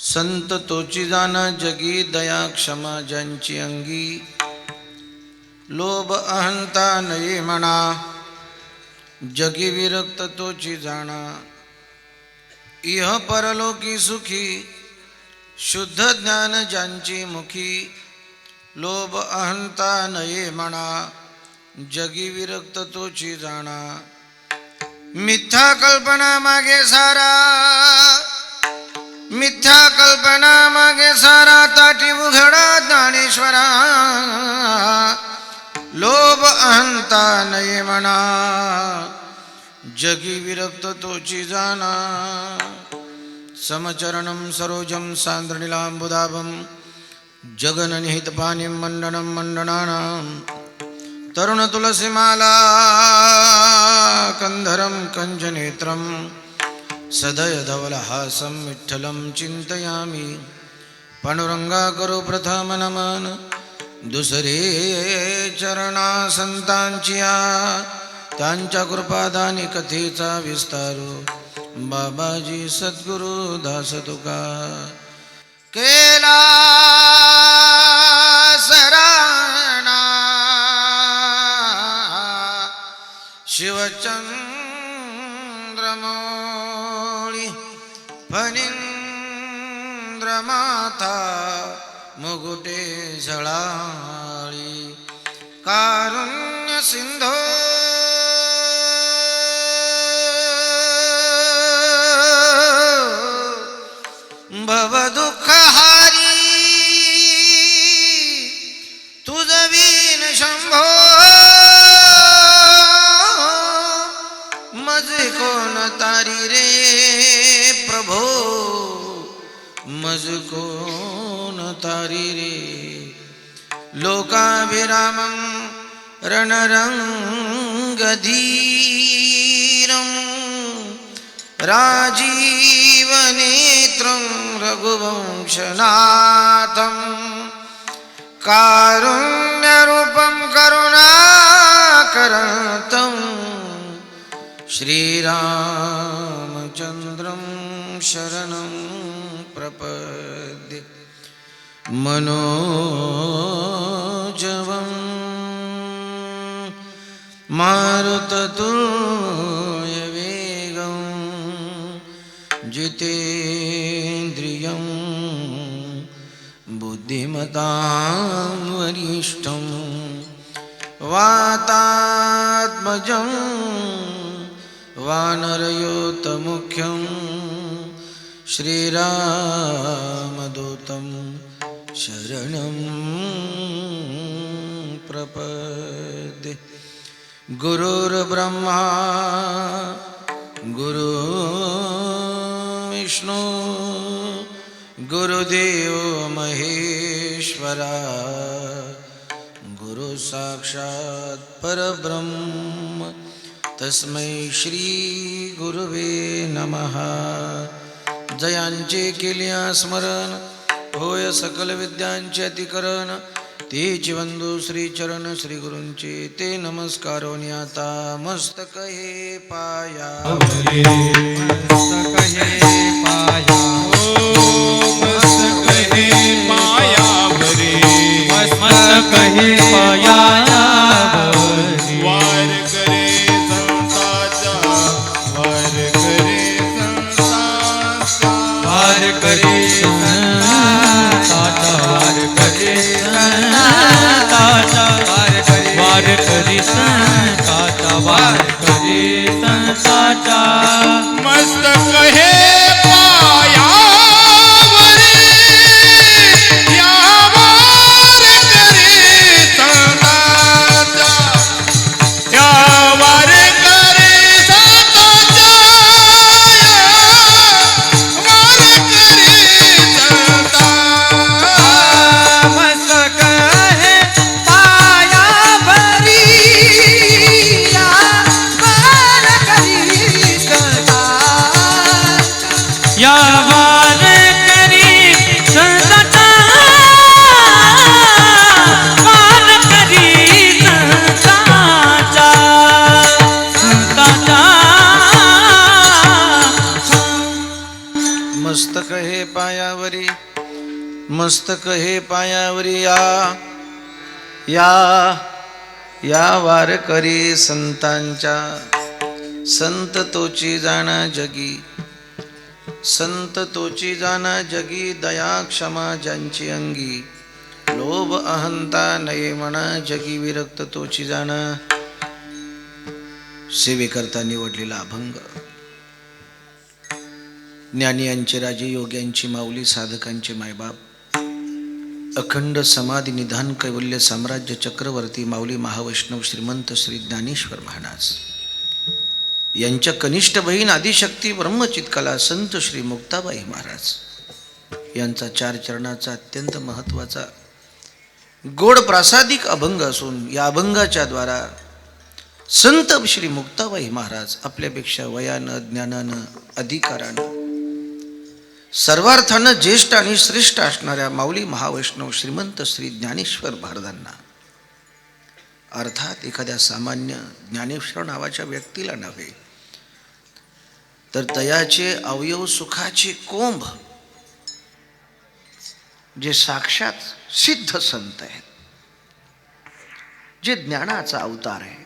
संत तोची जाना जगी दया क्षमा ज्यांची अंगी। लोभ अहंता नये मना, जगी विरक्त तोची जाणा। इह परलोकी सुखी, शुद्ध ज्ञान ज्यांची मुखी। लोभ अहंता नये मना, जगी विरक्त तोची जाणा। मिथ्या कल्पना मागे सारा मिथ्या कल्पना मागे सारा ताटी उघडा ज्ञानेश्वरा. लोभ अहंता नये म्हणा. जगी विरक्त तोची जाना समचरणं सरोजं सान्द्रनिलाम्बुदाभं. जगननिहितपानिं मण्डनं मण्डनानां तरुणतुलसीमाला कन्धरं कञ्जनेत्रं सदयधवलहासं विठ्ठलं चिन्तयामि। पांडुरंगा प्रथम नमन। दुसरे चरणा संतांचिया त्यांच्या कृपादानी कथेचा विस्तारो। बाबाजी सद्गुरु दास तुका। केला सराणा शिवचंद्रमो फणींद्रमाथा मुगुटे झळाळी कारुण्य सिंधो भवदू कोण तारी रे? लोकाभिरामं रणरङ्गधीरं राजीवनेत्रं रघुवंशनाथं कारुण्यरूपं श्रीराम। श्रीरामचन्द्रं शरणं प्रपद्ये। मनोजवं मारुततुल्यवेगं जितेन्द्रियं बुद्धिमतां वरिष्ठं वातात्मजम् वानरयोतमुख्यं श्रीरामदूतं शरणं प्रपदे गुरुर्ब्रह्मा गुरुविष्णु गुरुदेव महेश्वरा गुरुसाक्षात् परब्रह्म। तस्मै श्री गुरुवे नमः। जयांचे केल्या स्मरण होय सकल विद्यांचे अतिकरण ते बंधू श्री चरण श्री ते नमस्कार आता मस्तक हे पाया। कहे करे संताचा वार करे संताचा मस्तक हे मस्तक हे पायावरी या. या या वारकरी संतांच्या. संत तोची जाणा जगी. संत तोची जाणा जगी दया क्षमा ज्यांची अंगी. लोभ अहंता नये म्हणा जगी विरक्त तोची जाणा. सेवेकरता निवडलेला अभंग. ज्ञानी यांचे राजे योग्यांची माऊली साधकांचे मायबाप. अखंड समाधी निधान कैवल्य साम्राज्य चक्रवर्ती माऊली महावैष्णव श्रीमंत श्री ज्ञानेश्वर महाराज. यांच्या कनिष्ठ बहीण आदिशक्ती ब्रह्मचितकला संत श्री मुक्ताबाई महाराज. यांचा चार चरणाचा अत्यंत महत्त्वाचा गोड प्रासादिक अभंग असून या अभंगाच्या द्वारा संत श्री मुक्ताबाई महाराज आपल्यापेक्षा वयानं ज्ञानानं अधिकारानं सर्वार्थानं ज्येष्ठ आणि श्रेष्ठ असणाऱ्या माऊली महावैष्णव श्रीमंत श्री ज्ञानेश्वर भारदांना. अर्थात एखाद्या सामान्य ज्ञानेश्वर नावाच्या व्यक्तीला नव्हे तर तयाचे अवयव सुखाचे कोंभ जे साक्षात सिद्ध संत आहेत जे ज्ञानाचा अवतार आहे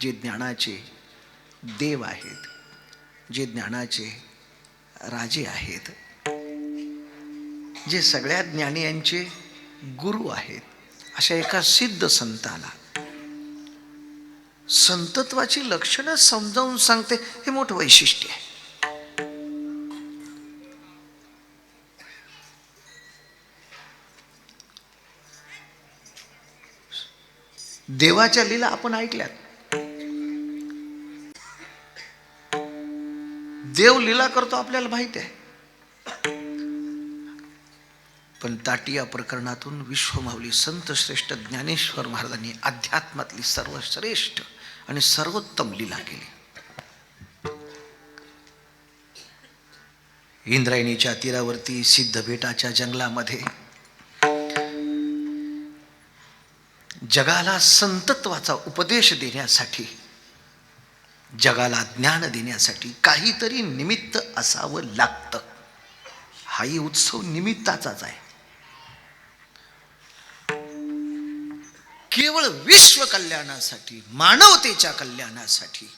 जे ज्ञानाचे देव आहेत जे ज्ञानाचे राजे आहेत जे सगळ्या ज्ञानी यांचे गुरु आहेत अशा एका सिद्ध संताला. संतत्वाची लक्षणं समजावून सांगते हे मोठं वैशिष्ट्य आहे. देवाच्या लीला आपण ऐकल्यात. देव लीला करतो आपल्याला माहीत आहे. पण ताटिया प्रकरणातून विश्वमावली संत श्रेष्ठ ज्ञानेश्वर महाराजांनी अध्यात्मातली सर्वश्रेष्ठ आणि सर्वोत्तम लीला केली. इंद्रायणीच्या तीरावरती सिद्ध बेटाच्या जंगलामध्ये जगाला संतत्वाचा उपदेश देण्यासाठी जगाला ज्ञान देण्यासाठी काहीतरी निमित्त असावं लागतं. हाही उत्सव निमित्ताचाच आहे. केवळ विश्व कल्याणासाठी मानवतेच्या कल्याणासाठी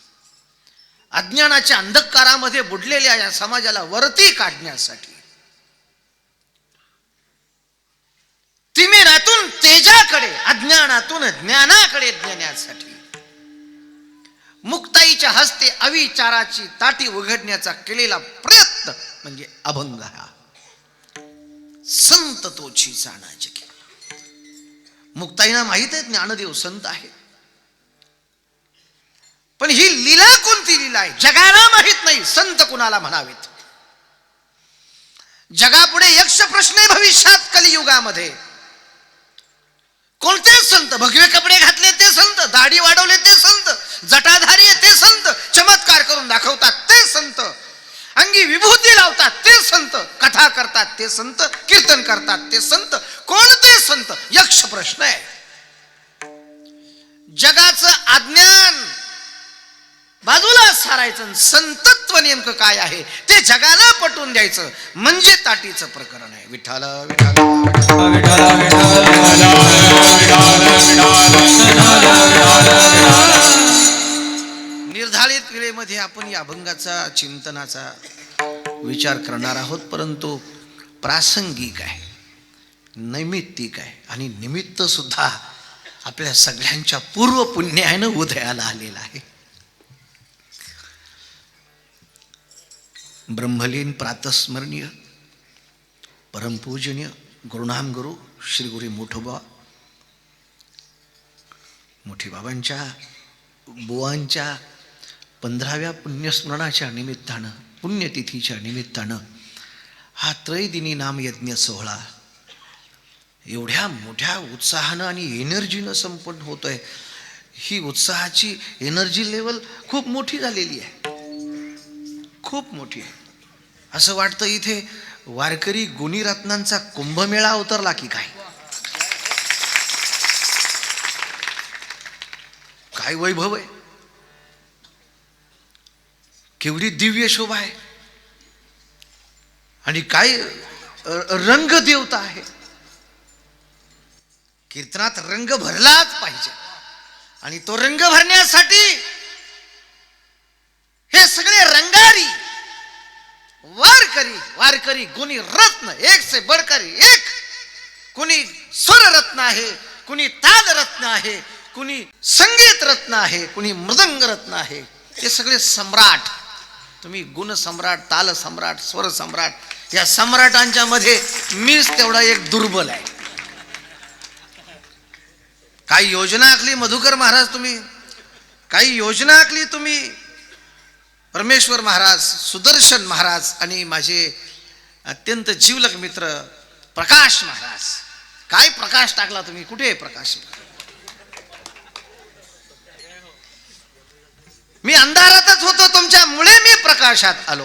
अज्ञानाच्या अंधकारामध्ये बुडलेल्या या समाजाला वरती काढण्यासाठी तिमिरातून तेजाकडे अज्ञानातून ज्ञानाकडे नेण्यासाठी मुक्ताईच्या हस्ते अविचाराची ताटी उघडण्याचा केलेला प्रयत्न म्हणजे अभंग हा. संत तोची जाणा मुक्ताईना माहीत आहे ज्ञानदेव संत आहे. पण ही लीला कोणती लीला आहे? जगाला माहीत नाही संत कुणाला म्हणावेत? जगापुढे यक्ष प्रश्न आहे भविष्यात कलियुगामध्ये. कोणते संत? भगवे कपडे घातले ते संत दाढी वाढवले ते संत जटाधार चमत्कार दाखवतात ते संत अंगी विभूती लावतात ते संत कथा करतात ते संत कीर्तन करतात ते संत कोणते संत यक्ष प्रश्न आहे जगाचं अज्ञान बाजूला सारायचं संतत्व नेमकं काय आहे ते जगाला पटवून द्यायचं म्हणजे ताटीचं प्रकरण आहे विठाल विठाल विठ्ठला वेळेमध्ये आपण या अभंगाचा चिंतनाचा विचार करणार आहोत परंतु प्रासंगिक आहे नैमित्तिक आहे आणि निमित्त सुद्धा आपल्या सगळ्यांच्या पूर्व पुण्यानं उदयाला आलेला आहे. ब्रह्मलीन प्रातस्मरणीय परमपूजनीय गुरुनाम गुरु श्री गुरु मोठोबा मोठी बाबांच्या बुवांच्या पंधराव्या पुण्यस्मरणाच्या निमित्तानं पुण्यतिथीच्या निमित्तानं हा त्रैदिनी नामयज्ञ सोहळा एवढ्या मोठ्या उत्साहानं आणि एनर्जीनं संपन्न होतो आहे ही उत्साहाची एनर्जी लेवल खूप मोठी झालेली आहे. खूप मोठी आहे. असं वाटतं इथे वारकरी गुणीरत्नांचा कुंभमेळा उतरला की काय? काय वैभव आहे? केवढी दिव्य शोभा आहे. आणि काय रंग देवता आहे. कीर्तनात रंग भरलाच पाहिजे. आणि तो रंग भरण्यासाठी हे सगळे रंगारी वारकरी वारकरी कोणी रत्न एक से बडकरी एक. कुणी स्वर रत्न आहे कुणी ताल रत्न आहे कुणी संगीत रत्न आहे कुणी मृदंग रत्न आहे. हे सगळे सम्राट. तुम्ही गुण सम्राट ताल सम्राट स्वर सम्राट या सम्राटांच्या मध्ये मीच तेवढा एक दुर्बल आहे. काही योजना आखली मधुकर महाराज तुम्ही? काही योजना आखली तुम्ही? परमेश्वर महाराज सुदर्शन महाराज आणि माझे अत्यंत जीवलक मित्र प्रकाश महाराज. काय प्रकाश टाकला तुम्ही? कुठे आहे प्रकाश? मी अंधारातच होतो तुमच्यामुळे मी प्रकाशात आलो.